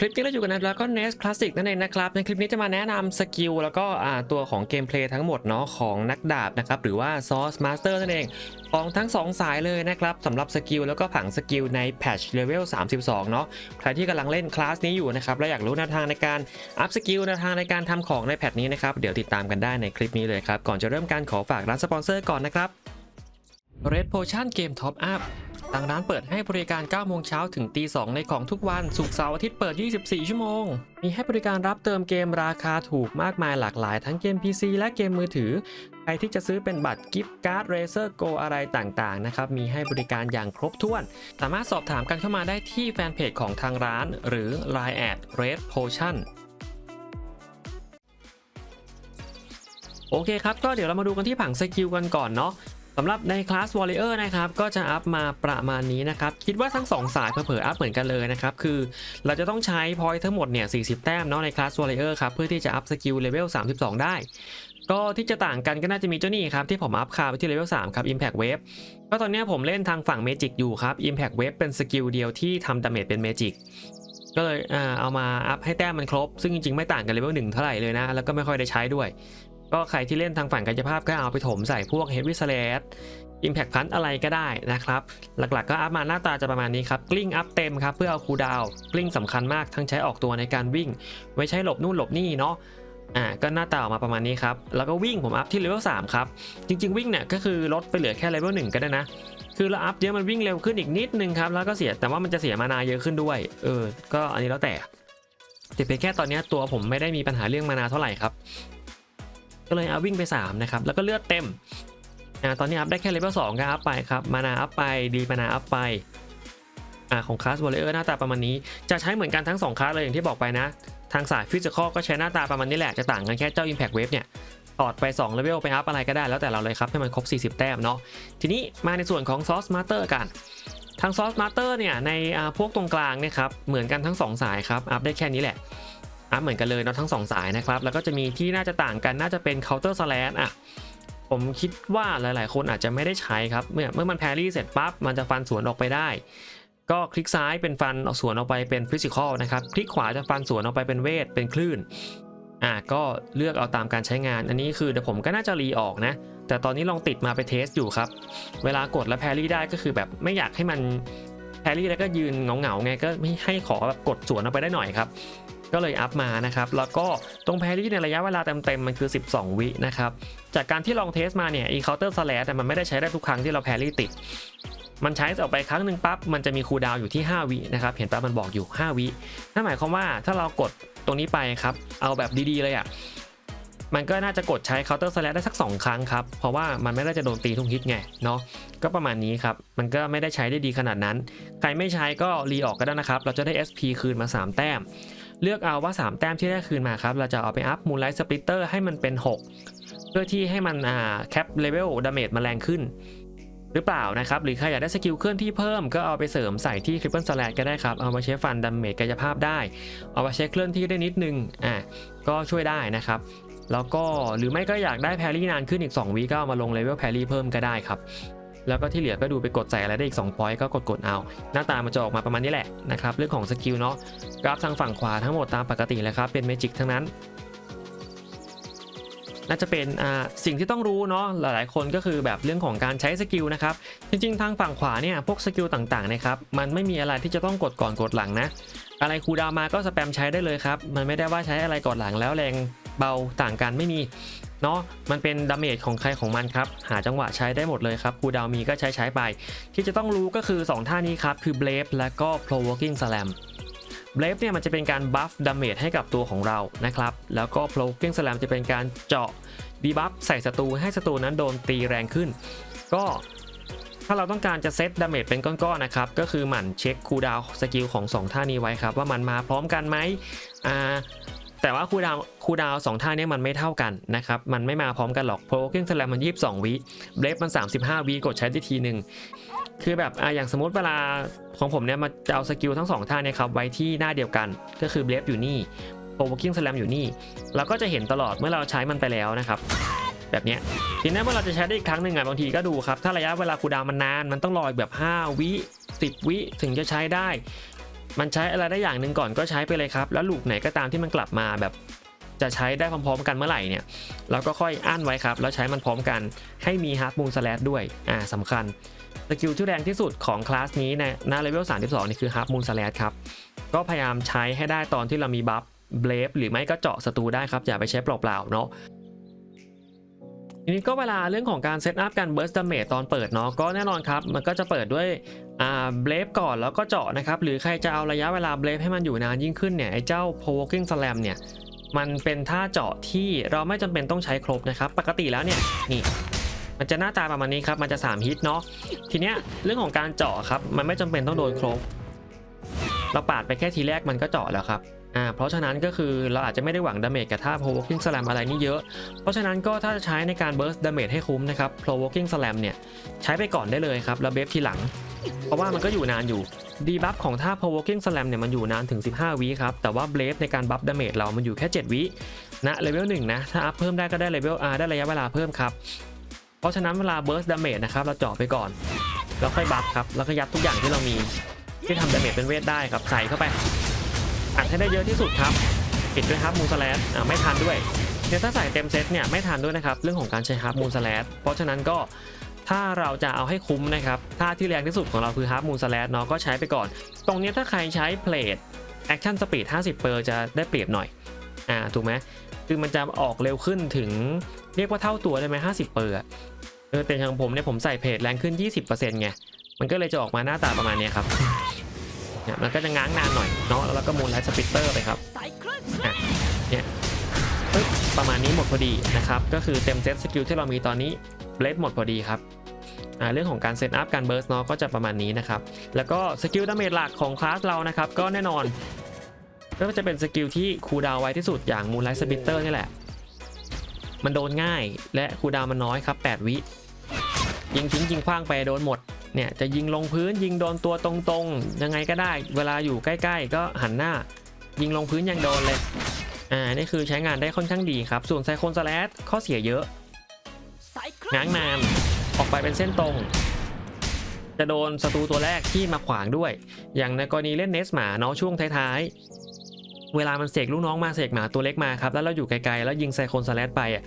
คลิปนี้เราอยู่กันใน Dragon Nest Classic นั่นเองนะครับ ในคลิปนี้จะมาแนะนำสกิลแล้วก็ตัวของเกมเพลย์ทั้งหมดเนาะของนักดาบนะครับ หรือว่า Source Master นั่นเอง ของทั้ง 2 สายเลยนะครับสำหรับสกิลแล้วก็ผังสกิลในแพทช์เลเวล32 เนาะใครที่กำลังเล่นคลาสนี้อยู่นะครับ และอยากรู้แนวทางในการอัพสกิลแนวทางในการทำของในแพทนี้นะครับ เดี๋ยวติดตามกันได้ในคลิปนี้เลยครับ ก่อนจะเริ่มการขอฝากร้านสปอนเซอร์ก่อนนะครับ Red Potion Game Top Up ทางร้านเปิดให้บริการ 9 โมงเช้าถึงตี 2 ในของทุกวันศุกเสาร์อาทิตย์เปิด 24 ชั่วโมง มีให้บริการรับเติมเกมราคาถูกมากมายหลากหลาย ทั้งเกม PC และเกมมือถือ ใครที่จะซื้อเป็นบัตรกิฟต์การ์ดเรเซอร์โกอะไรต่างๆ นะครับ มีให้บริการอย่างครบถ้วน สามารถสอบถามกันเข้ามาได้ที่แฟนเพจของทางร้าน หรือ Line แอด Red Potion โอเคครับ ก็เดี๋ยวเรามาดูกันที่ผังสกิลกันก่อนเนาะ สำหรับในคลาส Warrior นะครับก็จะอัพมาประมาณนี้นะครับ คิดว่าทั้ง 2 สายเผลอๆอัพเหมือนกันเลยนะครับ คือเราจะต้องใช้พอยต์ทั้งหมดเนี่ย 40 แต้มเนาะในคลาส Warrior ครับ เพื่อที่จะอัพสกิลเลเวล 32 ได้ ก็ที่จะต่างกันก็น่าจะมีเจ้านี่ครับ ที่ผมอัพคาไปที่เลเวล 3 ครับ Impact Wave ก็ตอนนี้ผมเล่นทางฝั่ง Magic อยู่ครับ Impact Wave เป็นสกิลเดียวที่ทำดาเมจเป็น Magic ก็เลยเอามาอัพให้แต้มมันครบ ซึ่งจริงๆไม่ต่างกันเลเวล1เท่าไหร่เลยนะแล้วก็ไม่ค่อยได้ใช้ด้วย ก็ใครที่เล่นทางฝั่งกายภาพก็เอาไปถมใส่พวก Heavy Slash Impact Punch อะไรก็ได้นะครับ หลักๆก็อัพมาหน้าตาจะประมาณนี้ครับ กลิ้งอัพเต็มครับ เพื่อเอาคูดาวกลิ้งสำคัญมากทั้งใช้ออกตัวในการวิ่ง ไว้ใช้หลบนู่นหลบนี่เนาะอ่าก็หน้าตาออกมาประมาณนี้ครับ แล้วก็วิ่งผมอัพที่เลเวล3ครับ จริงๆวิ่งเนี่ยก็คือลดไปเหลือแค่เลเวล1ก็ได้นะ คือเราอัพเยอะมันวิ่งเร็วขึ้นอีกนิดนึงครับ แล้วก็เสียแต่ว่ามันจะเสียมานาเยอะขึ้นด้วย เออ ก็อันนี้แล้วแต่แต่เพียงแค่ตอนนี้ตัวผมไม่ได้มีปัญหาเรื่องมานาเท่าไหร่ครับ ก็เลยเอาวิ่งไป3นะครับแล้วก็เลือดเต็มอ่าตอนนี้อัพได้แค่เลเวล2ก็อัพไปครับมานาอัพไปดีมานาอัพไปอ่าของคลาสวอลเลอร์หน้าตาประมาณนี้จะใช้เหมือนกันทั้ง2คลาสเลยอย่างที่บอกไปนะ ทางสายฟิสิกอลก็ใช้หน้าตาประมาณนี้แหละจะต่างกันแค่เจ้า Impact Wave เนี่ยตอดไป2เลเวลไปอัพอะไรก็ได้แล้วแต่เราเลยครับให้มันครบ 40 แต้มเนาะทีนี้มาในส่วนของ Source Master กันทาง Source Master เนี่ยในอาพวกตรงกลางเนี่ยครับเหมือนกันทั้ง 2 สายครับอัพได้แค่นี้แหละ อัพเหมือนกันเลยเนาะทั้ง 2 สายนะครับ แล้วก็จะมีที่น่าจะต่างกันน่าจะเป็น Counter Slash อะผมคิดว่าหลายๆ คนอาจจะไม่ได้ใช้ครับ เมื่อเมื่อมันแพรี่เสร็จปั๊บมันจะฟันสวนออกไปได้ ก็คลิกซ้ายเป็นฟันสวนออกไปเป็นฟิสิกอลนะครับ คลิกขวาจะฟันสวนออกไปเป็นเวทเป็นคลื่นอะก็เลือกเอาตามการใช้งาน อันนี้คือเดี๋ยวผมก็น่าจะรีออกนะ แต่ตอนนี้ลองติดมาไปเทสอยู่ครับ เวลากดแล้วแพรี่ได้ก็คือแบบไม่อยากให้มันแพรี่แล้วก็ยืนเหงาๆไงก็ไม่ให้ขอแบบกดสวนออกไปได้หน่อยครับ ก็เลยอัพมานะครับแล้วก็ตรงแพรี่ในระยะเวลาเต็มๆมันคือ 12 วินะครับจากการที่ลองเทสมาเนี่ยอีเคาน์เตอร์สแลแต่มันไม่ได้ใช้ได้ทุกครั้งที่เราแพรี่ติด มันใช้ออกไปครั้งหนึ่งปั๊บมันจะมีคูลดาวอยู่ที่ 5 วินะครับเห็นปั๊บมันบอกอยู่ 5 วินั่นหมายความว่าถ้าเรากดตรงนี้ไปครับเอาแบบดีๆเลยอะ่ะมันก็น่าจะกดใช้ counter slash ได้สัก 2 ครั้งครับ เพราะว่ามันไม่ได้จะโดนตีทุกฮิตไงเนาะ ก็ประมาณนี้ครับ มันก็ไม่ได้ใช้ได้ดีขนาดนั้น ใครไม่ใช้ก็รีออกก็ได้นะครับ เราจะได้ SP คืนมา 3 แต้ม เลือกเอาว่า 3 แต้มที่ได้คืนมาครับ เราจะเอาไปอัพ Moonlight Splitter ให้มันเป็น 6 เพื่อที่ให้มันอ่าแคปเลเวลดาเมจมาแรงขึ้น หรือเปล่านะครับ หรือใครอยากได้สกิลเคลื่อนที่เพิ่มก็เอาไปเสริมใส่ที่ Triple Slash ก็ได้ครับ เอามาใช้ฟันดาเมจกายภาพได้ เอามาใช้เคลื่อนที่ได้นิดนึงอะก็ช่วยได้นะครับแล้วก็หรือไม่ก็อยากได้แพรี่นานขึ้นอีก 2วิก็เอามาลงเลเวลแพรรี่เพิ่มก็ได้ครับ แล้วก็ที่เหลือก็ดูไปกดใส่อะไรได้อีก2 point ก็กดกดเอา หน้าตามันจะออกมาประมาณนี้แหละนะครับเรื่องของสกิลเนาะกราฟทางฝั่งขวาทั้งหมดตามปกติเลยครับเป็นเมจิกทั้งนั้นน่าจะเป็นอ่าสิ่งที่ต้องรู้เนาะหลายๆ คนก็คือแบบเรื่องของการใช้สกิลนะครับ จริงๆ ทางฝั่งขวาเนี่ยพวกสกิลต่างๆนะครับมันไม่มีอะไรที่จะต้องกดก่อนกดหลังนะ อะไรคูดาวมาก็สแปมใช้ได้เลยครับ มันไม่ได้ว่าใช้อะไรก่อนหลังแล้วแรงเบาต่างกันไม่มี เนาะมันเป็นดาเมจของใครของมันครับหาจังหวะใช้ได้หมดเลยครับคูดาวมีก็ใช้ใช้ไป ที่จะต้องรู้ก็คือ 2 ท่านี้ครับคือ Blade และก็ Provoking Slam เบลฟเนี่ยมันจะเป็นการบัฟดาเมจให้กับตัวของเรานะครับแล้วก็ Provoking Slam จะเป็นการเจาะดีบัฟใส่ศัตรูให้ศัตรูนั้นโดนตีแรงขึ้น ก็ถ้าเราต้องการจะเซตดาเมจเป็นก้อนๆนะครับ ก็คือหมั่นเช็คคูดาวสกิลของ 2 ท่านี้ไว้ครับ ว่ามันมาพร้อมกันไหมอ่า แต่ว่าคูดาวคูดาวสองท่านี้มันไม่เท่ากันนะครับ มันไม่มาพร้อมกันหรอก Provoking Slam มัน 22 วิเบลฟมัน 35 วิกดใช้ได้ทีหนึ่งคือแบบอะอย่างสมมติเวลาของผมเนี่ยมาจะเอาสกิลทั้งสองท่าเนี่ยครับไว้ที่หน้าเดียวกัน ก็คือเบลฟอยู่นี่โ r o v o k i n g Slam อยู่นี่เราก็จะเห็นตลอดเมื่อเราใช้มันไปแล้วนะครับแบบนี้ทีนี้เมื่อเราจะใช้ได้อีกครั้งหนึ่งอะบางทีก็ดูครับ ถ้าระยะเวลาคูดาวมันนาน มันต้องรออีกแบบ 5 วิ 10 วิถึงจะใช้ได้ มันใช้อะไรได้อย่างหนึ่งก่อนก็ใช้ไปเลยครับ แล้วลูกไหนก็ตามที่มันกลับมาแบบ จะใช้ได้พร้อมๆ กันเมื่อไหร่เนี่ย เราก็ค่อยอั้นไว้ครับ แล้วใช้มันพร้อมกันให้มีฮาร์ดมูนสแลดด้วย อ่าสำคัญสกิลที่แรงที่สุดของคลาสนี้ในหน้าเลเวล32 นี่คือฮาร์ดมูนสแลดครับ ก็พยายามใช้ให้ได้ตอนที่เรามีบัฟเบลฟหรือไม่ก็เจาะศัตรูได้ครับ อย่าไปใช้เปล่าๆเนาะทีนี้ก็เวลาเรื่องของการเซตอัพการเบิร์สดาเมจตอนเปิดเนาะก็แน่นอนครับ มันก็จะเปิดด้วย อ่าเบลฟก่อนแล้วก็เจาะนะครับหรือใครจะเอาระยะเวลาเบลฟให้มันอยู่นานยิ่งขึ้นเนี่ยไอ้เจ้า provoking slam เนี่ยมันเป็นท่าเจาะที่เราไม่จำเป็นต้องใช้ครบนะครับ ปกติแล้วเนี่ยนี่มันจะหน้าตาประมาณนี้ครับ มันจะ 3 ฮิตเนาะทีเนี้ยเรื่องของการเจาะครับ มันไม่จำเป็นต้องโดนครบ เราปาดไปแค่ทีแรกมันก็เจาะแล้วครับอ่าเพราะฉะนั้นก็คือเราอาจจะไม่ได้หวังดาเมจกับท่า provoking slam อะไรนี่เยอะ เพราะฉะนั้นก็ถ้าจะใช้ในการ burst damage ให้คุ้มนะครับ provoking slam เนี่ยใช้ไปก่อนได้เลยครับแล้วเบฟทีหลัง เพราะว่ามันก็อยู่นานอยู่ดีบัฟของท่า provoking slam เนี่ยมันอยู่นานถึง 15 วิครับ แต่ว่าเบฟในการบัฟดาเมจเรามันอยู่แค่ 7 วินะเลเวล1นะถ้าอัพเพิ่มได้ก็ได้เลเวล R ได้ระยะเวลาเพิ่มครับ เพราะฉะนั้นเวลา burst damage นะครับเราเจาะไปก่อน แล้วค่อยบัฟครับ แล้วก็ยัดทุกอย่างที่เรามี ที่ทำดาเมจเป็นเวทได้ครับใส่เข้าไปอัดให้ได้เยอะที่สุดครับปิดด้วยครับมูสแลดอ่าไม่ทันด้วยเนี่ยถ้าใส่เต็มเซตเนี่ยไม่ทันด้วยนะครับเรื่องของการใช้ฮับมูนสแลดเพราะฉะนั้นก็ถ้าเราจะเอาให้คุ้มนะครับท่าที่แรงที่สุดของเราคือฮับมูนสแลดเนาะก็ใช้ไปก่อน ตรงนี้ถ้าใครใช้เพลทแอคชั่นสปีด50 เปอร์จะได้เปรียบหน่อย อ่า ถูกไหมคือมันจะออกเร็วขึ้นถึงเรียกว่าเท่าตัวได้ไหม50เปอร์เออแต่องผมเนี่ยผมใส่เพลทแรงขึ้น 20%ไง มันก็เลยจะออกมาหน้าตาประมาณนี้ครับ เนี่ยมันก็จะง้างนานหน่อยเนาะแล้วก็มูนไลท์สปิตเตอร์ไปครับอะเนี่ยประมาณนี้หมดพอดีนะครับ ก็คือเต็มเซตสกิลที่เรามีตอนนี้เบลดหมดพอดีครับเรื่องของการเซตอัพการเบิร์สเนาะก็จะประมาณนี้นะครับ แล้วก็สกิลดาเมจหลักของคลาสเรานะครับ ก็แน่นอนก็จะเป็นสกิลที่คูดาวไวที่สุดอย่างมูนไลท์สปิตเตอร์นี่แหละ มันโดนง่ายและคูดาวมันน้อยครับ 8 วิยิงทิ้งยิงคว้างไปโดนหมด เนี่ยจะยิงลงพื้นยิงโดนตัวตรงๆ ยังไงก็ได้ เวลาอยู่ใกล้ ๆ ก็หันหน้า ยิงลงพื้นยังโดนเลยอ่านี่คือใช้งานได้ค่อนข้างดีครับ ส่วนไซโคนสแลดข้อเสียเยอะง้างนานออกไปเป็นเส้นตรง จะโดนศัตรูตัวแรกที่มาขวางด้วย อย่างในกรณีเล่นเนสหมาเนาะช่วงท้ายๆ เวลามันเสกลูกน้องมาเสกหมาตัวเล็กมาครับแล้วเราอยู่ไกลๆแล้วยิงไซโคนสแลดไปอะ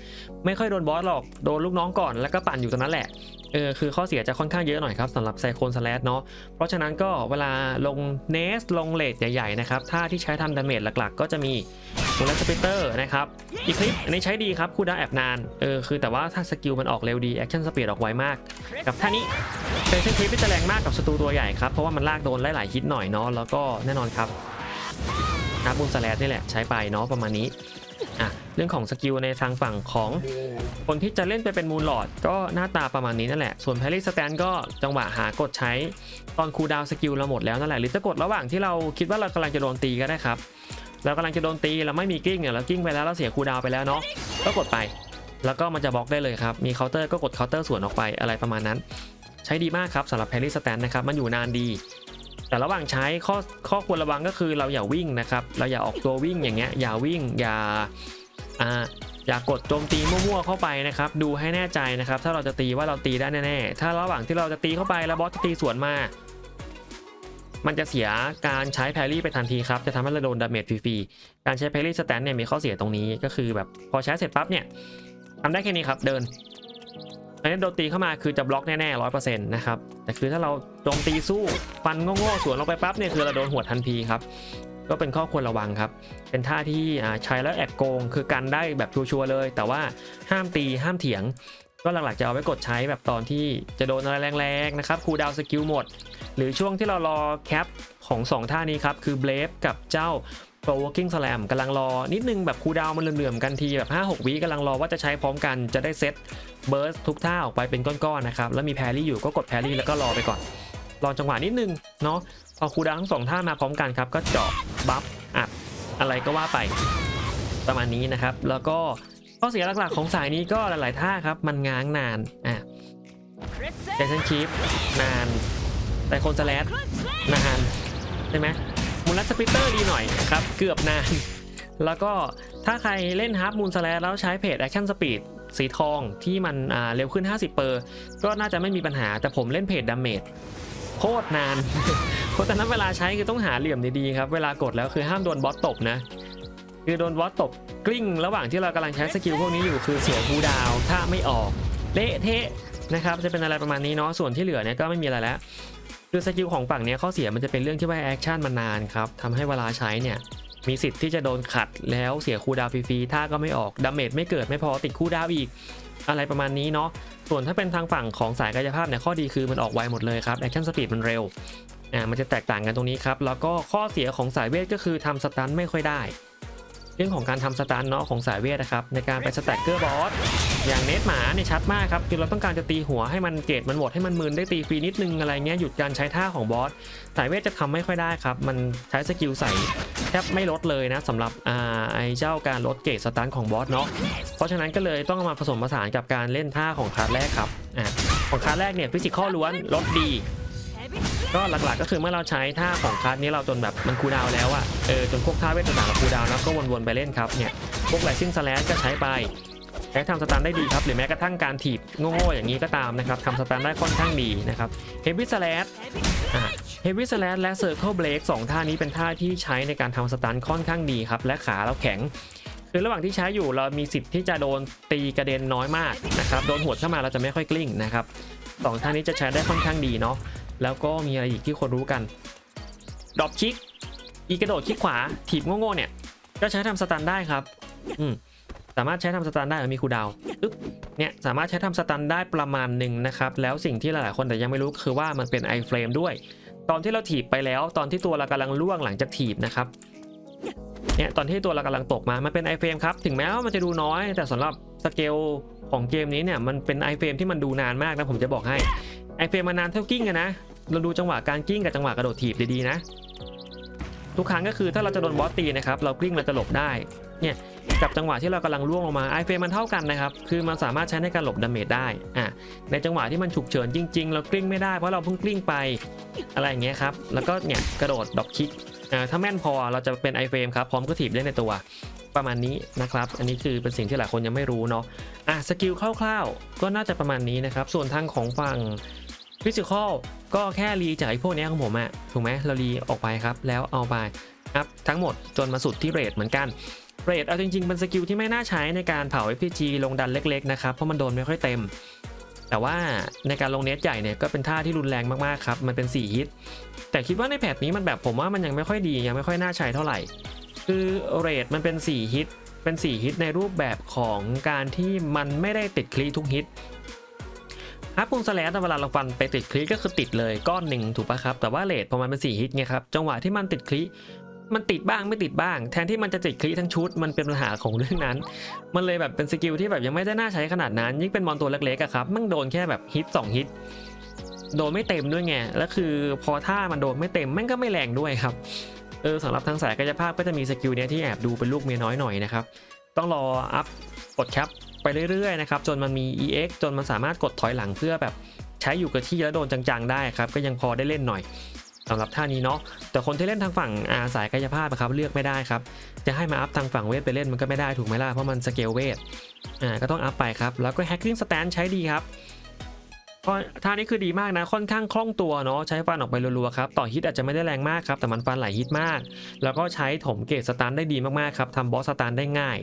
ไม่ค่อยโดนบอสหรอกโดนลูกน้องก่อนแล้วก็ปั่นอยู่ตรงนั้นแหละเออคือข้อเสียจะค่อนข้างเยอะหน่อยครับสำหรับไซโคนสแลดเนาะเพราะฉะนั้นก็เวลาลงเนสลงเลดใหญ่ๆนะครับท่าที่ใช้ทำดาเมจหลักๆ ก็จะมีมูลสปิเตอร์นะครับอีคลิปอันนี้ใช้ดีครับคูลดาแอบนานเออคือแต่ว่าถ้าสกิลมันออกเร็วดีแอคชั่นสปีดออกไวมาก กับท่านี้เป็นเส้นคลิปที่จะแรงมากกับศัตรูตัวใหญ่ครับเพราะว่ามันลากโดนหลายๆฮิตหน่อยเนาะแล้วก็แน่นอนครับ นับบุญสแลดนี่แหละใช้ไปเนาะประมาณนี้อะเรื่องของสกิลในทางฝั่งของคนที่จะเล่นไปเป็นมูลหลอดก็หน้าตาประมาณนี้นั่นแหละ ส่วนแพรี่สแตนก็จังหวะหากดใช้ตอนคูดาวสกิลเราหมดแล้วนั่นแหละ หรือจะกดระหว่างที่เราคิดว่าเรากำลังจะโดนตีก็ได้ครับ เรากำลังจะโดนตีเราไม่มีกิ้งเนี่ยเรากิ้งไปแล้วเราเสียคูดาวไปแล้วเนาะก็กดไป แล้วก็มันจะบล็อกได้เลยครับ มีเคาน์เตอร์ก็กดเคาน์เตอร์สวนออกไปอะไรประมาณนั้น ใช้ดีมากครับสำหรับแพรี่สแตนนะครับมันอยู่นานดี แต่ระหว่างใช้ข้อข้อควรระวังก็คือเราอย่าวิ่งนะครับ เราอย่าออกตัววิ่งอย่างเงี้ยอย่าวิ่งอย่าอ่าอย่ากดโจมตีมั่วๆเข้าไปนะครับ ดูให้แน่ใจนะครับ ถ้าเราจะตีว่าเราตีได้แน่ๆถ้าระหว่างที่เราจะตีเข้าไปแล้วบอสจะตีสวนมา มันจะเสียการใช้แพรี่ไปทันทีครับ จะทำให้เราโดนดาเมจฟรีๆการใช้แพรี่สแตนเนี่ยมีข้อเสียตรงนี้ก็คือแบบพอใช้เสร็จปั๊บเนี่ยทำได้แค่นี้ครับเดิน อันนี้โดนตีเข้ามาคือจะบล็อกแน่ๆร้อยเปอร์เซ็นต์นะครับแต่คือถ้าเราโจมตีสู้ฟันโง่ๆสวนลงไปปั๊บเนี่ยคือเราโดนหัวทันทีครับก็เป็นข้อควรระวังครับ เป็นท่าที่ใช้แล้วแอบโกง คือกันได้แบบชัวร์เลย แต่ว่าห้ามตีห้ามเถียง ก็หลักๆจะเอาไว้กดใช้แบบตอนที่จะโดนอะไรแรงๆนะครับคูดาวสกิลหมด หรือช่วงที่เรารอแคปของ 2 ท่านี้ครับ คือเบลฟกับเจ้า provoking slam กำลังรอนิดนึงแบบคูลดาวน์มันเหลื่อมๆกันทีแบบ 5-6 วิกำลังรอว่าจะใช้พร้อมกันจะได้เซตเบิร์สทุกท่าออกไปเป็นก้อนๆนะครับ แล้วมีแพรี่อยู่ก็กดแพรี่แล้วก็รอไปก่อนรอจังหวะนิดนึงเนาะพอคูลดาวน์ทั้งสองท่ามาพร้อมกันครับ ก็เจาะบัฟอัดอะไรก็ว่าไปประมาณนี้นะครับ แล้วก็ข้อเสียหลักๆของสายนี้ก็หลายๆท่าครับ มันง้างนานอะเจสันคีฟนาน แต่คนสแลดนานใช่ไหม มูลลัสปิเตอร์ดีหน่อยครับ เกือบนาน แล้วก็ถ้าใครเล่นฮาร์ปมูลสแลแล้วใช้เพจแอคชั่นสปีดสีทองที่มันเร็วขึ้น 50 เปอร์ ก็น่าจะไม่มีปัญหาแต่ผมเล่นเพจดาเมจโคตรนานเพราะฉะนั้นเวลาใช้คือต้องหาเหลี่ยมดีๆครับ เวลากดแล้วคือห้ามโดนบอสตบนะ คือโดนบอสตบกลิ้ง ระหว่างที่เรากำลังใช้สกิลพวกนี้อยู่คือเสียคูดาวถ้าไม่ออกเละเทะนะครับจะเป็นอะไรประมาณนี้เนาะส่วนที่เหลือเนี่ยก็ไม่มีอะไรแล้ว คือสกิลของฝั่งนี้ข้อเสียมันจะเป็นเรื่องที่ว่าแอคชั่นมันนานครับทำให้เวลาใช้เนี่ยมีสิทธิ์ที่จะโดนขัดแล้วเสียคูดาวฟรีๆถ้าก็ไม่ออกดาเมจไม่เกิดไม่พอติดคูดาวอีก อะไรประมาณนี้เนาะส่วนถ้าเป็นทางฝั่งของสายกายภาพเนี่ยข้อดีคือมันออกไวหมดเลยครับแอคชั่นสปีดมันเร็วอ่ามันจะแตกต่างกันตรงนี้ครับแล้วก็ข้อเสียของสายเวทก็คือทำสตันไม่ค่อยได้ เรื่องของการทำสตันเนาะของสายเวทนะครับในการไปสแต็กเกอร์บอสอย่างเนตหมาเนี่ยชัดมากครับคือเราต้องการจะตีหัวให้มันเกตมันหมดให้มันมืนได้ตีฟรีนิดนึงอะไรเงี้ยหยุดการใช้ท่าของบอสสายเวทจะทำไม่ค่อยได้ครับ มันใช้สกิลใส่แทบไม่ลดเลยนะสำหรับอ่าไอเจ้าการลดเกตสตันของบอสเนาะเพราะฉะนั้นก็เลยต้องมาผสมผสานกับการเล่นท่าของคลาสแรกครับอ่าของคลาสแรกเนี่ยฟิสิกอลล้วนลดดี ก็หลักๆก็คือเมื่อเราใช้ท่าของคลาสนี้เราจนแบบมันคูดาวแล้วอะเออจนพวกท่าเวทต่างๆคูดาวน์แล้วก็วนๆไปเล่นครับเนี่ยพวกไลซิ่งสแลชก็ใช้ไปใช้ทำสตาร์ได้ดีครับหรือแม้กระทั่งการถีบโง่ๆอย่างนี้ก็ตามนะครับทำสตาร์ได้ค่อนข้างดีนะครับเฮฟวี่สแลชอ่าเฮฟวี่สแลชและเซอร์เคิลเบรกสองท่านี้เป็นท่าที่ใช้ในการทำสตาร์ค่อนข้างดีครับและขาเราแข็งคือระหว่างที่ใช้อยู่เรามีสิทธิ์ที่จะโดนตีกระเด็นน้อยมากนะครับโดนหัวดเข้ามาเราจะไม่ค่อยกลิ้งนะครับสองท่านี้จะใช้ได้ค่อนข้างดีเนาะ แล้วก็มีอะไรอีกที่คนรู้กันดรอปคิก อีกระโดดคลิกขวา ถีบโง่ๆเนี่ย ก็ใช้ทำสตันได้ครับ อืม สามารถใช้ทำสตันได้มีคูลดาวน์อึ๊บ เนี่ยสามารถใช้ทำสตันได้ประมาณหนึ่งนะครับ แล้วสิ่งที่หลายๆคนแต่ยังไม่รู้คือว่ามันเป็นไอเฟรมด้วย ตอนที่เราถีบไปแล้วตอนที่ตัวเรากำลังล่วงหลังจากถีบนะครับ เนี่ยตอนที่ตัวเรากำลังตกมา มันเป็นไอเฟรมครับ ถึงแม้ว่ามันจะดูน้อย แต่สำหรับสเกลของเกมนี้เนี่ย มันเป็นไอเฟรมที่มันดูนานมากนะผมจะบอกให้ไอเฟรมมานานเท่ากิ้งอะนะ เราดูจังหวะการกิ้งกับจังหวะกระโดดถีบดีๆนะ ทุกครั้งก็คือถ้าเราจะโดนบอสตีนะครับเรากลิ้งเราจะหลบได้เนี่ยกับจังหวะที่เรากำลังล่วงลงมาไอเฟรมมันเท่ากันนะครับ คือมันสามารถใช้ในการหลบดาเมจได้อะในจังหวะที่มันฉุกเฉินจริง ๆ เรากลิ้งไม่ได้เพราะเราเพิ่งกลิ้งไปอะไรอย่างเงี้ยครับ แล้วก็เนี่ยกระโดดดอกคิกอ่าถ้าแม่นพอเราจะเป็นไอเฟรมครับพร้อมก็ถีบได้ในตัวประมาณนี้นะครับ อันนี้คือเป็นสิ่งที่หลายคนยังไม่รู้เนาะอะสกิลคร่าวๆ ก็น่าจะประมาณนี้นะครับ ส่วนทางของฝั่งฟิสิกอล ก็แค่รีจากไอ้พวกเนี้ยของผมอะถูกไหมเรารีออกไปครับ แล้วเอาไปอัพทั้งหมดจนมาสุดที่เรทเหมือนกันเรทเอาจริงๆเป็นสกิลที่ไม่น่าใช้ในการเผา FPG ลงดันเล็กๆนะครับเพราะมันโดนไม่ค่อยเต็ม แต่ว่าในการลงเนตใหญ่เนี่ยก็เป็นท่าที่รุนแรงมากๆครับมันเป็น4ฮิตแต่คิดว่าในแพทนี้มันแบบผมว่ามันยังไม่ค่อยดียังไม่ค่อยน่าใช้เท่าไหร่ คือเรทมันเป็น4ฮิตเป็น4ฮิตในรูปแบบของการที่มันไม่ได้ติดคลีทุกฮิต ฮับพุงสแลสเวลาเราฟันไปติดคลิก็คือติดเลยก้อนหนึ่งถูกปะครับ แต่ว่าเลทพอมันเป็น4ฮิตไงครับ จังหวะที่มันติดคลิมันติดบ้างไม่ติดบ้าง แทนที่มันจะติดคลิทั้งชุด มันเป็นปัญหาของเรื่องนั้น มันเลยแบบเป็นสกิลที่แบบยังไม่ได้น่าใช้ขนาดนั้น ยิ่งเป็นมอนตัวเล็กๆอะครับมันโดนแค่แบบฮิต2ฮิตโดนไม่เต็มด้วยไงแล้วคือพอท่ามันโดนไม่เต็มมันก็ไม่แรงด้วยครับเออสำหรับทางสายกายภาพก็จะมีสกิลเนี้ยที่แอบดูเป็นลูกเมียน้อยหน่อยนะครับต้องรออัพกดแคป ไปเรื่อยๆนะครับจนมันมี EX จนมันสามารถกดถอยหลังเพื่อแบบใช้อยู่กับที่แล้วโดนจังๆได้ครับก็ยังพอได้เล่นหน่อยสำหรับท่านี้เนาะแต่คนที่เล่นทางฝั่งอาสายกายภาพอะครับเลือกไม่ได้ครับจะให้มาอัพทางฝั่งเวทไปเล่นมันก็ไม่ได้ถูกไหมล่ะเพราะมันสเกลเวทอ่าก็ต้องอัพไปครับแล้วก็ hacking stand ใช้ดีครับท่านี้คือดีมากนะค่อนข้างคล่องตัวเนาะใช้ฟันออกไปรัวๆครับต่อฮิตอาจจะไม่ได้แรงมากครับแต่มันฟันหลายฮิตมาก แล้วก็ใช้ถมเกตสตันได้ดีมากๆครับทำบอสสตันได้ง่าย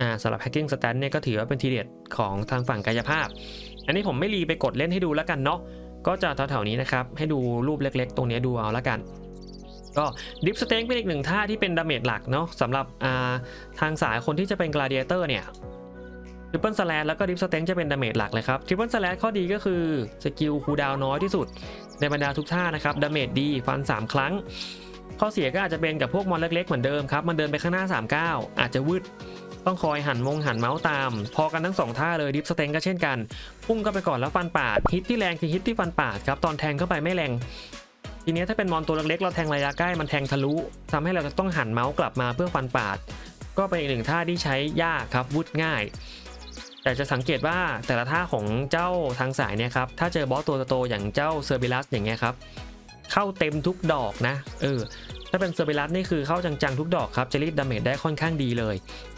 อ่าสำหรับ hacking stand เนี่ยก็ถือว่าเป็นทีเด็ดของทางฝั่งกายภาพ อันนี้ผมไม่รีไปกดเล่นให้ดูแล้วกันเนาะก็จะแถวๆนี้นะครับ ให้ดูรูปเล็กๆ ตรงนี้ดูเอาแล้วกัน ก็ดิฟสเต็งเป็นอีกหนึ่งท่าที่เป็นดาเมจหลักเนาะสำหรับอ่าทางสายคนที่จะเป็นกลาเดียเตอร์เนี่ยทริปเปิลสแลแล้วก็ดิฟสเต็งจะเป็นดาเมจหลักเลยครับทริปเปิลสแลข้อดีก็คือสกิลคูดาวน์น้อยที่สุด ในบรรดาทุกท่านะครับดาเมจดีฟัน 3 ครั้ง ข้อเสียก็อาจจะเป็นกับพวกมอนเล็กๆเหมือนเดิมครับมันเดินไปข้างหน้า 39 อาจจะวืด ต้องคอยหันมงหันเมาส์ตาม พอกันทั้งสองท่าเลยดิฟสเต็งก็เช่นกัน พุ่งเข้าไปก่อนแล้วฟันปาดฮิตที่แรงคือฮิตที่ฟันปาดครับตอนแทงเข้าไปไม่แรงทีนี้ถ้าเป็นมอนตัวเล็กๆเราแทงระยะใกล้มันแทงทะลุทำให้เราจะต้องหันเมาส์กลับมาเพื่อฟันปาด ก็เป็นอีกหนึ่งท่าที่ใช้ยากครับวุดง่าย แต่จะสังเกตว่าแต่ละท่าของเจ้าทางสายเนี่ยครับถ้าเจอบอสตัวโตอย่างเจ้าเซอร์บิลัสอย่างเงี้ยครับเข้าเต็มทุกดอกนะเออ ถ้าเป็นเซอร์เบลัสนี่คือเข้าจังๆทุกดอกครับจะรีดดาเมจได้ค่อนข้างดีเลย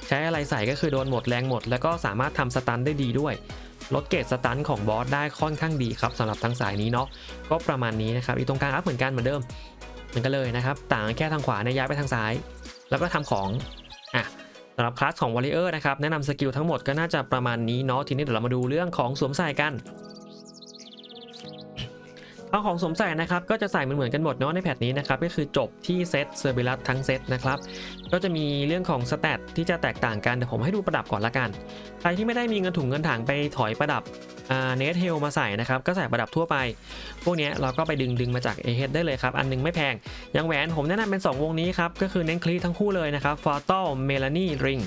ใช้อะไรใส่ก็คือโดนหมดแรงหมด แล้วก็สามารถทำสตันได้ดีด้วยลดเกรดสตันของบอสได้ค่อนข้างดีครับสำหรับทางสายนี้เนาะก็ประมาณนี้นะครับอีกตรงกลางอัพเหมือนกันเหมือนเดิมเหมือนกันเลยนะครับ ต่างแค่ทางขวาเนี่ยย้ายไปทางซ้าย แล้วก็ทำของอะสำหรับคลาสของ Warrior นะครับแนะนำสกิลทั้งหมดก็น่าจะประมาณนี้เนาะทีนี้เดี๋ยวเรามาดูเรื่องของสวมใส่กัน เอาของสวมใส่นะครับ ก็จะใส่เหมือนๆกันหมดเนาะในแพทนี้นะครับ ก็คือจบที่เซตเซอร์เบลัสทั้งเซตนะครับ ก็จะมีเรื่องของสเตตที่จะแตกต่างกันเดี๋ยวผมให้ดูประดับก่อนละกัน ใครที่ไม่ได้มีเงินถุงเงินถังไปถอยประดับเนทเฮลมาใส่นะครับ ก็ใส่ประดับทั่วไป พวกเนี้ยเราก็ไปดึงดึงมาจาก a อ d ได้เลยครับ อันหนึงไม่แพง อย่างแหวนผมแนะนำเป็น 2 วงนี้ครับ ก็คือเน้นคลีทั้งคู่เลยนะครับ f a t a l Melanie Ring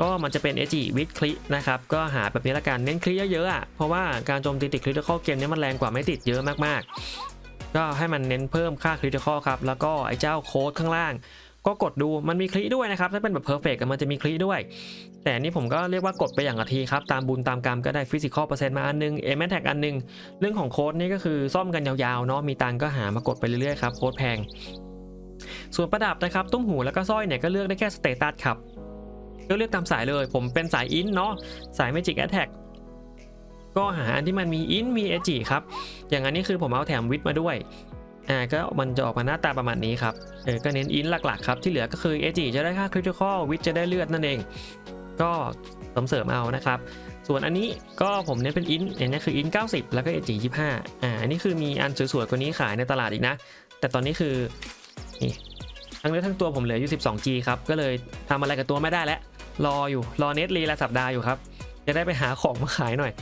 ก็มันจะเป็น e อจิวิดคลีนะครับ ก็หาแบบนี้ละกัน เน้นคลีเยอะๆอะ เพราะว่าการโจมตีติดคริติคอลเกมนี้มันแรงกว่าไม่ติดเยอะมากๆ ก็ให้มันเน้นเพิ่มค่าคริติคอลครับ แล้วก็ไอ้เจ้าโค้ดข้างล่าง ก็กดดูมันมีคลีด้วยนะครับ ถ้าเป็นแบบเพอร์เฟกต์มันจะมีคลีด้วย แต่นี่ผมก็เรียกว่ากดไปอย่างละทีครับ ตามบุญตามกรรมก็ได้ฟิสิกอลเปอร์เซ็นต์มาอันนึงเอเมนแท็กอันนึง เรื่องของโค้ดนี่ก็คือซ่อมกันยาวๆเนาะ มีตังก็หามากดไปเรื่อยๆครับ โค้ดแพง ส่วนประดับนะครับ ตุ้มหูแล้วก็สร้อยเนี่ยก็เลือกได้แค่สเตตัสครับ ก็เลือกตามสายเลย ผมเป็นสายอินเนาะสายเมจิกแอทแทกก็หาอันที่มันมีอินมีเอจิครับ อย่างอันนี้คือผมเอาแถมวิทมาด้วยอ่าก็มันจะออกมาหน้าตาประมาณนี้ครับเออก็เน้นอินหลักๆครับ ที่เหลือก็คือเอจิจะได้ค่าคริติคอลวิทจะได้เลือดนั่นเอง ก็เสริมเสริมเอานะครับ ส่วนอันนี้ก็ผมเน้นเป็นอินอย่างนี้คืออิน90 แล้วก็เอจี25อ่าอันนี้คือมีอันสวยๆกว่านี้ขายในตลาดอีกนะ แต่ตอนนี้คือนี่ทั้งเนื้อทั้งตัวผมเหลืออยู่ 12G ครับ ก็เลยทำอะไรกับตัวไม่ได้แล้ว รออยู่รอเน็ตรีละสัปดาห์อยู่ครับ จะได้ไปหาของมาขายหน่อย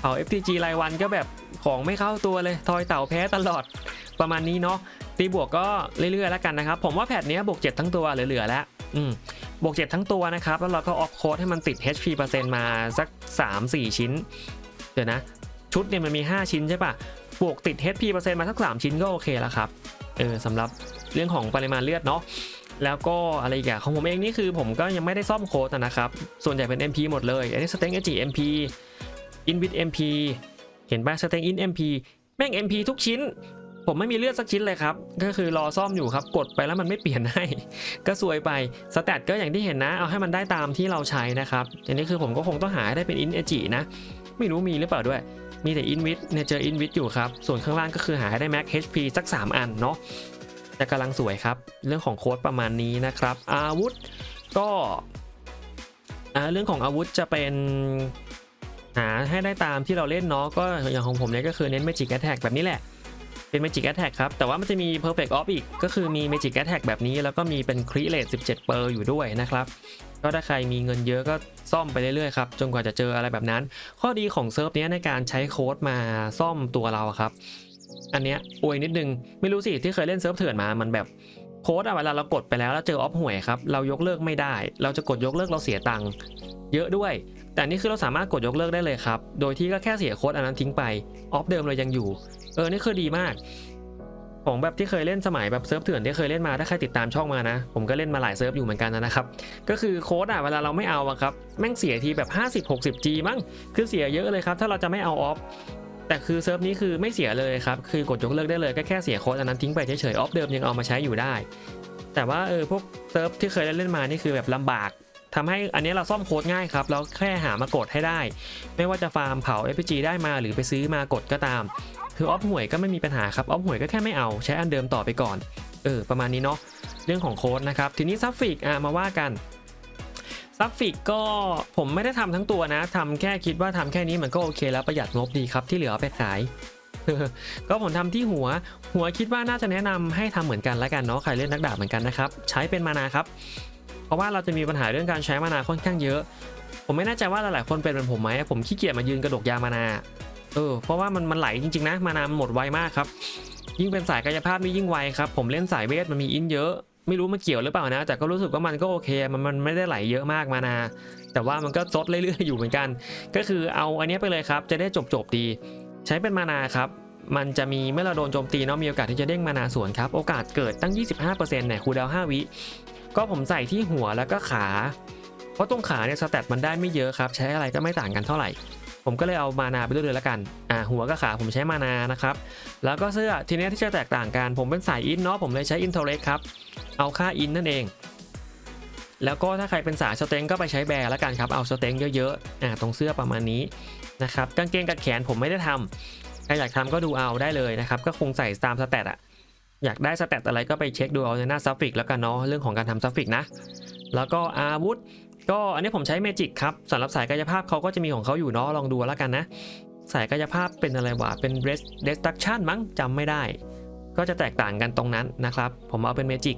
เผา FTG รายวันก็แบบของไม่เข้าตัวเลย ทอยเต่าแพ้ตลอดประมาณนี้เนาะตีบวกก็เรื่อยๆแล้วกันนะครับ ผมว่าแพทเนี้ยบวก7ทั้งตัวเหลือๆแล้วอืมบวก7ทั้งตัวนะครับ แล้วเราก็ออฟโค้ดให้มันติด HP เปอร์เซ็นต์มาสัก 3-4 ชิ้น เดี๋ยวนะ ชุดเนี่ยมันมี 5 ชิ้นใช่ปะบวกติด HP เปอร์เซ็นต์มาสัก 3 ชิ้นก็โอเคแล้วครับเออสำหรับเรื่องของปริมาณเลือดเนาะ แล้วก็อะไรอีกอะของผมเองนี่คือผมก็ยังไม่ได้ซ่อมโค้ดนะครับ ส่วนใหญ่เป็น MP หมดเลยอันนี้สเต็งเอจี MP Invid MP เห็นป่ะสเต็ง In MP แม่ง MP ทุกชิ้น ผมไม่มีเลือดสักชิ้นเลยครับ ก็คือรอซ่อมอยู่ครับ กดไปแล้วมันไม่เปลี่ยนให้ ก็ซวยไปสแตทก็อย่างที่เห็นนะ เอาให้มันได้ตามที่เราใช้นะครับอันนี้คือผมก็คงต้องหาให้ได้เป็นอินเอจินะ ไม่รู้มีหรือเปล่าด้วยมีแต่อินวิทเนี่ยเจออินวิทอยู่ครับ ส่วนข้างล่างก็คือหาให้ได้แม็ก HP สัก 3 อันเนาะ แต่กำลังสวยครับ เรื่องของโค้ดประมาณนี้นะครับ อาวุธก็เรื่องของอาวุธจะเป็นหาให้ได้ตามที่เราเล่นเนาะก็อย่างของผมเนี่ยก็คือเน้น Magic Attack แบบนี้แหละ เป็น Magic Attack ครับ แต่ว่ามันจะมี Perfect Off อีก ก็คือมี Magic Attack แบบนี้ แล้วก็มีเป็น Crit Rate 17 เปอร์อยู่ด้วยนะครับ ก็ถ้าใครมีเงินเยอะก็ซ่อมไปเรื่อยๆครับ จนกว่าจะเจออะไรแบบนั้น ข้อดีของเซิร์ฟเนี้ยในการใช้โค้ดมาซ่อมตัวเราครับ อันเนี้ยอวยนิดนึง ไม่รู้สิที่เคยเล่นเซิร์ฟเถื่อนมา มันแบบโค้ดอะเวลาเรากดไปแล้วแล้วเจอออฟห่วยครับ เรายกเลิกไม่ได้ เราจะกดยกเลิกเราเสียตังค์เยอะด้วย แต่นนี่คือเราสามารถกดยกเลิกได้เลยครับ โดยที่ก็แค่เสียโค้ดอันนั้นทิ้งไป ออฟเดิมเรายังอยู่ เออ นี่คือดีมาก ของแบบที่เคยเล่นสมัยแบบเซิร์ฟเถื่อนที่เคยเล่นมา ถ้าใครติดตามช่องมานะ ผมก็เล่นมาหลายเซิร์ฟอยู่เหมือนกันนะครับ ก็คือโค้ดอะเวลาเราไม่เอาอะครับ แม่งเสียทีแบบ 50-60G มั้ง คือเสียเยอะเลยครับ ถ้าเราจะไม่เอาออฟ แต่คือเซิร์ฟนี้คือไม่เสียเลยครับ คือกดยกเลิกได้เลยก็แค่เสียโค้ดอันนั้นทิ้งไปเฉยๆออฟเดิมยังเอามาใช้อยู่ได้ แต่ว่าเออพวกเซิร์ฟที่เคยเล่นมานี่คือแบบลำบากทำให้อันนี้เราซ่อมโค้ดง่ายครับแล้วแค่หามากดให้ได้ ไม่ว่าจะฟาร์มเผา FPG ได้มาหรือไปซื้อมากดก็ตาม คือออฟห่วยก็ไม่มีปัญหาครับออฟห่วยก็แค่ไม่เอาใช้อันเดิมต่อไปก่อน เออประมาณนี้เนาะเรื่องของโค้ดนะครับทีนี้ซัฟฟิกอะมาว่ากัน ซัฟฟิกก็ผมไม่ได้ทำทั้งตัวนะทำแค่คิดว่าทำแค่นี้มันก็โอเคแล้วประหยัดงบดีครับที่เหลือไปขายก็ผมทำที่หัว หัวคิดว่าน่าจะแนะนำให้ทำเหมือนกันแล้วกันเนาะใครเล่นนักดาบเหมือนกันนะครับใช้เป็นมานาครับ เพราะว่าเราจะมีปัญหาเรื่องการใช้มานาค่อนข้างเยอะ ผมไม่แน่ใจว่าหลายๆคนเป็นเหมือนผมไหมผมขี้เกียจมายืนกระดกยามานาเออเพราะว่ามันมันไหลจริงๆนะมานามันหมดไวมากครับยิ่งเป็นสายกายภาพนี่ยิ่งไวครับผมเล่นสายเวทมันมีอินเยอะ ไม่รู้มันเกี่ยวหรือเปล่านะ แต่ก็รู้สึกว่ามันก็โอเค มันมันไม่ได้ไหลเยอะมากมานา แต่ว่ามันก็ซดเรื่อยๆอยู่เหมือนกัน ก็คือเอาอันนี้ไปเลยครับ จะได้จบๆดี ใช้เป็นมานาครับ มันจะมีเมื่อเราโดนโจมตีเนาะมีโอกาสที่จะเด้งมานาสวนครับ โอกาสเกิดตั้ง 25%เนี่ยคูดาว5วิ ก็ผมใส่ที่หัวแล้วก็ขา เพราะตรงขาเนี่ยสแตทมันได้ไม่เยอะครับ ใช้อะไรก็ไม่ต่างกันเท่าไหร่ ผมก็เลยเอามานาไปด้วยเลยละกันอ่าหัวกับขาผมใช้มานานะครับแล้วก็เสื้อทีเนี้ยที่จะแตกต่างกันผมเป็นสายอินเนาะผมเลยใช้อินโทเล็กครับเอาค่าอินนั่นเอง แล้วก็ถ้าใครเป็นสายสเต็งก็ไปใช้แบร์ละกันครับเอาสเต็งเยอะๆอ่าตรงเสื้อประมาณนี้นะครับกางเกงกับแขนผมไม่ได้ทำใครอยากทำก็ดูเอาได้เลยนะครับก็คงใส่ตามสแตทอะอยากได้สแตตอะไรก็ไปเช็คดูเอาในหน้าซัฟฟิกแล้วกันเนาะเรื่องของการทำซัฟฟิกนะแล้วก็อาวุธ ก็อันนี้ผมใช้เมจิกครับสำหรับสายกายภาพเขาก็จะมีของเขาอยู่เนาะลองดูแล้วกันนะ สายกายภาพเป็นอะไรวะเป็น Rest- destruction มั้งจำไม่ได้ ก็จะแตกต่างกันตรงนั้นนะครับ ผมเอาเป็นเมจิก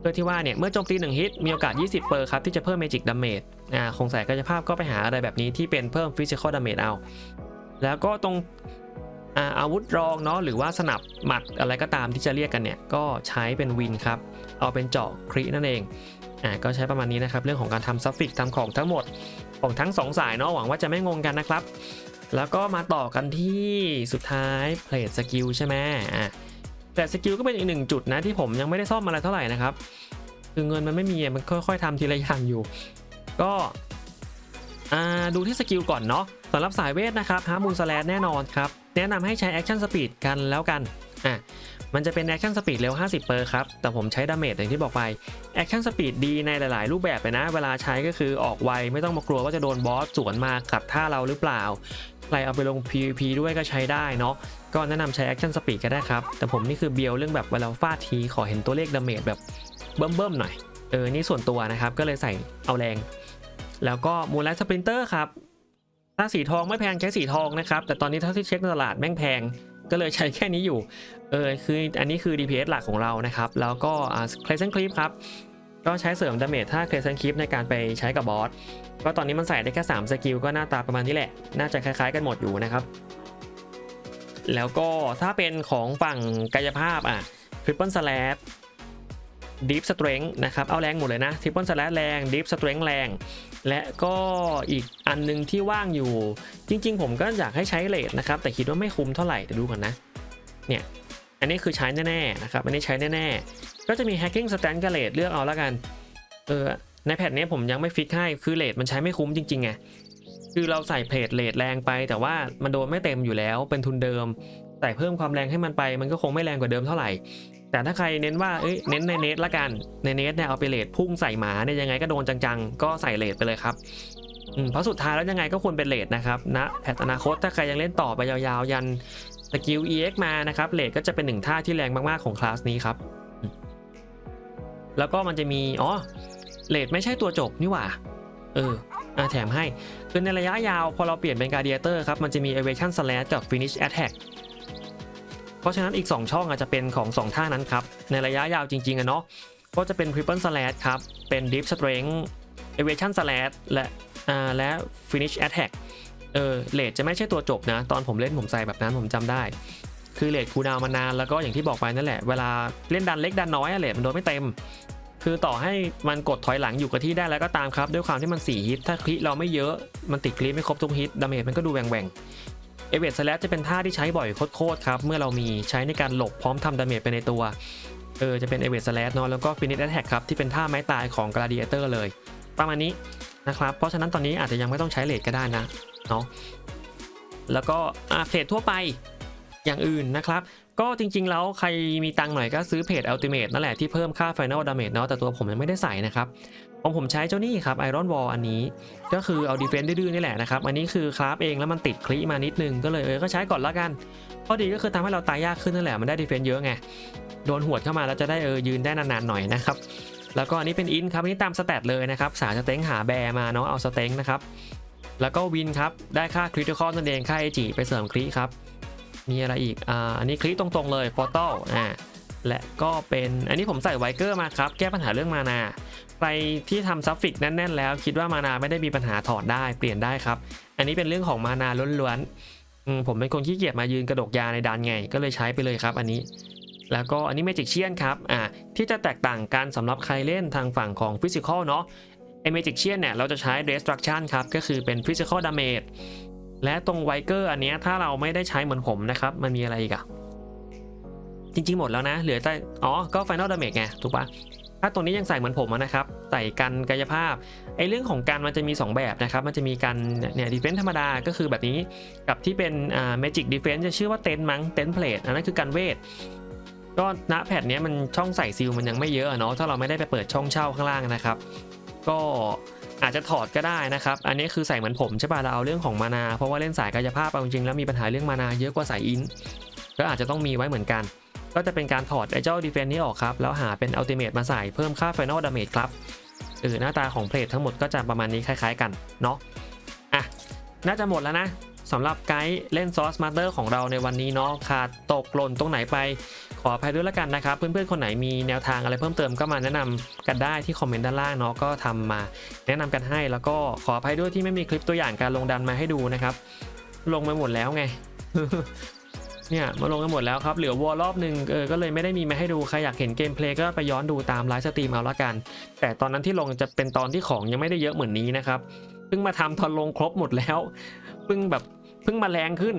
เพื่อที่ว่าเนี่ยเมื่อโจมตี1ฮิตมีโอกาส 20เปอร์ครับที่จะเพิ่มเมจิกดาเมจอ่าคงสายกายภาพก็ไปหาอะไรแบบนี้ที่เป็นเพิ่มฟิสิกอลดาเมจเอา แล้วก็ตรงอาอาวุธรองเนาะหรือว่าสนับหมัดอะไรก็ตามที่จะเรียกกันเนี่ย ก็ใช้เป็นวินครับ เอาเป็นเจาะครีนั่นเอง อ่าก็ใช้ประมาณนี้นะครับ เรื่องของการทำซัฟฟิกทำของทั้งหมดของทั้งสองสายเนาะหวังว่าจะไม่งงกันนะครับ แล้วก็มาต่อกันที่สุดท้ายเพลทสกิลใช่ไหมอะแต่สกิลก็เป็นอีกหนึ่งจุดนะที่ผมยังไม่ได้ซ่อมอะไรเท่าไหร่นะครับ คือเงินมันไม่มีมันค่อยๆทำทีละอย่างอยู่ ก็ดูที่สกิลก่อนเนาะสำหรับสายเวทนะครับฮาร์มูนสแลแน่นอนครับ แนะนำให้ใช้แอคชั่นสปีดกันแล้วกันอะ มันจะเป็นแอคชั่นสปีดเร็ว 50เปอร์ครับ แต่ผมใช้ดาเมจอย่างที่บอกไปแอคชั่นสปีดดีในหลาย ๆ รูปแบบเลยนะ เวลาใช้ก็คือออกไว ไม่ต้องมากลัวว่าจะโดนบอสสวนมาขัดท่าเราหรือเปล่าใครเอาไปลง PVP ด้วยก็ใช้ได้เนาะก็แนะนำใช้ Action Speed ก็ได้ครับ แต่ผมนี่คือเบียวเรื่องแบบเวลาฟาดทีขอเห็นตัวเลขดาเมจแบบเบิ่มๆหน่อยเออนี่ส่วนตัวนะครับก็เลยใส่เอาแรง แล้วก็มูลไลท์สปรินเตอร์ครับถ้าสีทองไม่แพงใช้สีทองนะครับแต่ตอนนี้ถ้าที่เช็คในตลาดแม่งแพง ก็เลยใช้แค่นี้อยู่ เออคืออันนี้คือ DPS หลักของเรานะครับ แล้วก็อ่า Crescent Clip ครับ ก็ใช้เสริมดาเมจถ้า Crescent Clip ในการไปใช้กับบอส ก็ตอนนี้มันใส่ได้แค่ 3 สกิลก็หน้าตาประมาณนี้แหละ น่าจะคล้ายๆกันหมดอยู่นะครับ แล้วก็ถ้าเป็นของฝั่งกายภาพอะ Triple Slash Deep Strength นะครับ เอาแรงหมดเลยนะ Triple Slash แรง Deep Strength แรงและก็อีกอันหนึงที่ว่างอยู่ จริง ๆ ผมก็อยากให้ใช้เลทนะครับ แต่คิดว่าไม่คุ้มเท่าไหร่เดี๋ยวดูก่อนนะ เนี่ย อันนี้คือใช้แน่ๆนะครับ อันนี้ใช้แน่ๆ ก็จะมี Hacking Stand กับเลทเลือกเอาแล้วกัน เออ ในแพทนี้ผมยังไม่ฟิกให้ คือเลทมันใช้ไม่คุ้มจริงๆไง คือเราใส่เพลทเลทแรงไป แต่ว่ามันโดนไม่เต็มอยู่แล้ว เป็นทุนเดิม ใส่เพิ่มความแรงให้มันไป มันก็คงไม่แรงกว่าเดิมเท่าไหร่ แต่ถ้าใครเน้นว่าเอ้ยเน้นในเนทละกันในเนทเนี่ยเอาไปเลทพุ่งใส่หมาเนี่ยยังไงก็โดนจังๆ ก็ใส่เลทไปเลยครับเพราะสุดท้ายแล้วยังไงก็ควรเป็นเลทนะครับณแพทอนาคตถ้าใครยังเล่นต่อไปยาวๆ ยันสกิล EX มานะครับเลทก็จะเป็นหนึ่งท่าที่แรงมากๆของคลาสนี้ครับแล้วก็มันจะมีอ๋อเลทไม่ใช่ตัวจบนี่หว่าเอออะแถมให้คือในระยะยาวพอเราเปลี่ยนเป็นการเดียเตอร์ครับมันจะมี Evasion Slash กับ Finish Attack เพราะฉะนั้นอีก 2 ช่องอาจจะเป็นของ 2 ท่านั้นครับ ในระยะยาวจริงๆอะเนาะก็จะเป็น Triple Slash ครับ เป็น Deep Strength Evasion Slash และอ่าและ Finish Attack เออเลทจะไม่ใช่ตัวจบนะ ตอนผมเล่นผมใส่แบบนั้นผมจำได้ คือเลทคูดาวมานานแล้วก็อย่างที่บอกไปนั่นแหละ เวลาเล่นดันเล็กดันน้อยอะเลทมันโดนไม่เต็ม คือต่อให้มันกดถอยหลังอยู่กับที่ได้แล้วก็ตามครับ ด้วยความที่มัน4ฮิตถ้าคลิเราไม่เยอะมันติดคลิไม่ครบทุกฮิตดาเมจมันก็ดูแหว่งๆ เอเวทสแลจะเป็นท่าที่ใช้บ่อยโคตรครับ เมื่อเรามีใช้ในการหลบพร้อมทำดาเมจไปในตัว เออจะเป็นเอเวทสแลเนาะแล้วก็ฟินิชแอทแทกครับที่เป็นท่าไม้ตายของกราดิเอเตอร์เลย ประมาณนี้นะครับ เพราะฉะนั้นตอนนี้อาจจะยังไม่ต้องใช้เลทก็ได้นะเนาะแล้วก็อาเพจทั่วไปอย่างอื่นนะครับ ก็จริงๆ แล้วใครมีตังค์หน่อยก็ซื้อเพจ Ultimate นั่นแหละที่เพิ่มค่า Final Damage เนาะแต่ตัวผมยังไม่ได้ใส่นะครับ ของผมใช้เจ้านี่ครับ Iron Wall อันนี้ ก็คือเอา Defense ดื้อๆนี่แหละนะครับ อันนี้คือคราฟเองแล้วมันติดคลิมานิดนึงก็เลยเออก็ใช้ก่อนละกันข้อดีก็คือทำให้เราตายยากขึ้นนั่นแหละมันได้ Defense เยอะไงโดนหวดเข้ามาแล้วจะได้เออยืนได้นานๆหน่อยนะครับแล้วก็อันนี้เป็นอินครับอันนี้ตามสแตทเลยนะครับสาสเต็งหาแบร์มาเนาะเอาสเต็งนะครับแล้วก็วินครับได้ค่าคริติคอลนั่นเองค่าเอจิไปเสริมคริครับมีอะไรอีกอ่าอันนี้คลิตรงๆเลย Portal อ่าและก็เป็นอันนี้ผมใส่ไวเกอร์มาครับ แก้ปัญหาเรื่องมานา ใครที่ทำซัฟฟิกแน่นๆแล้ว คิดว่ามานาไม่ได้มีปัญหาถอดได้เปลี่ยนได้ครับ อันนี้เป็นเรื่องของมานาล้วนๆผมเป็นคนขี้เกียจมายืนกระดกยาในดานไง ก็เลยใช้ไปเลยครับ อันนี้ แล้วก็อันนี้เมจิกเชียนครับอ่าที่จะแตกต่างกันสำหรับใครเล่นทางฝั่งของฟิสิกอลเนาะไอเมจิกเชียนเนี่ยเราจะใช้ destruction ครับก็คือเป็น physical damage และตรงไวเกอร์อันนี้ถ้าเราไม่ได้ใช้เหมือนผมนะครับ มันมีอะไรอีกอะจริงๆ หมดแล้วนะ เหลือแต่ อ๋อ ก็ Final Damage ไง ถูกปะ ถ้าตรงนี้ยังใส่เหมือนผมนะครับใส่กันกายภาพไอเรื่องของการมันจะมี 2 แบบนะครับ มันจะมีกันเนี่ยดีเฟนส์ธรรมดาก็คือแบบนี้กับที่เป็นอ่า Magic Defense จะชื่อว่าเต็นมั้งเต็นเพลทอันนั้นคือการเวทก็ณแพทเนี้มันช่องใส่ซิลมันยังไม่เยอะเนาะถ้าเราไม่ได้ไปเปิดช่องเช่าข้างล่างนะครับ ก็อาจจะถอดก็ได้นะครับ อันนี้คือใส่เหมือนผมใช่ป่ะเราเอาเรื่องของมานา เพราะว่าเล่นสายกายภาพเอาจริงๆแล้วมีปัญหาเรื่องมานาเยอะกว่าสายอินก็อาจจะต้องมีไว้เหมือนกัน ก็จะเป็นการถอดไอเจ้าดีเฟนนี้ออกครับ แล้วหาเป็นอัลติเม e มาใส่เพิ่มค่า Final Damage ครับเออหน้าตาของเพลททั้งหมดก็จะประมาณนี้คล้ายๆกันเนาะอะน่าจะหมดแล้วนะสำหรับไกด์เล่นซอสมาสเตอร์ของเราในวันนี้เนาะขาดตกหล่นตรงไหนไป ขออภัยด้วยละกันนะครับ เพื่อนๆ คนไหนมีแนวทางอะไรเพิ่มเติมก็มาแนะนำกันได้ที่คอมเมนต์ด้านล่างเนาะก็ทำมาแนะนำกันให้แล้วก็ขออภัยด้วยที่ไม่มีคลิปตัวอย่างการลงดันมาให้ดูนะครับ ลงไปหมดแล้วไง เนี่ยมาลงกันหมดแล้วครับ เหลือวอลรอบหนึ่งเออก็เลยไม่ได้มีมาให้ดูใครอยากเห็นเกมเพลย์ก็ไปย้อนดูตามไลฟ์สตรีมเอาละกัน แต่ตอนนั้นที่ลงจะเป็นตอนที่ของยังไม่ได้เยอะเหมือนนี้นะครับเพิ่งมาทำตอนลงครบหมดแล้วเพิ่งแบบเพิ่งมาแรงขึ้น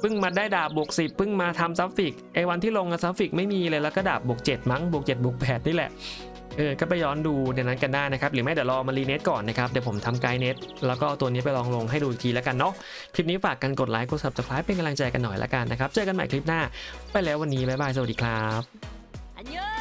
เพิ่งมาได้ดาบบวกสิบเพิ่งมาทำซัฟฟิกไอ้วันที่ลงกับซัฟฟิกไม่มีเลยแล้วก็ดาบบวกเจ็ดมั้งบวกเจ็ดบวกแปดนี่แหละ เออก็ไปย้อนดูในนั้นกันได้นะครับ หรือไม่เดี๋ยวรอมารีเน็ตก่อนนะครับ เดี๋ยวผมทำไกด์เน็ตแล้วก็เอาตัวนี้ไปลองลงให้ดูอีกทีแล้วกันเนาะ คลิปนี้ฝากกันกดไลค์ กด subscribe เป็นกำลังใจกันหน่อยละกันนะครับ เจอกันใหม่คลิปหน้า ไปแล้ววันนี้บ๊ายบาย สวัสดีครับ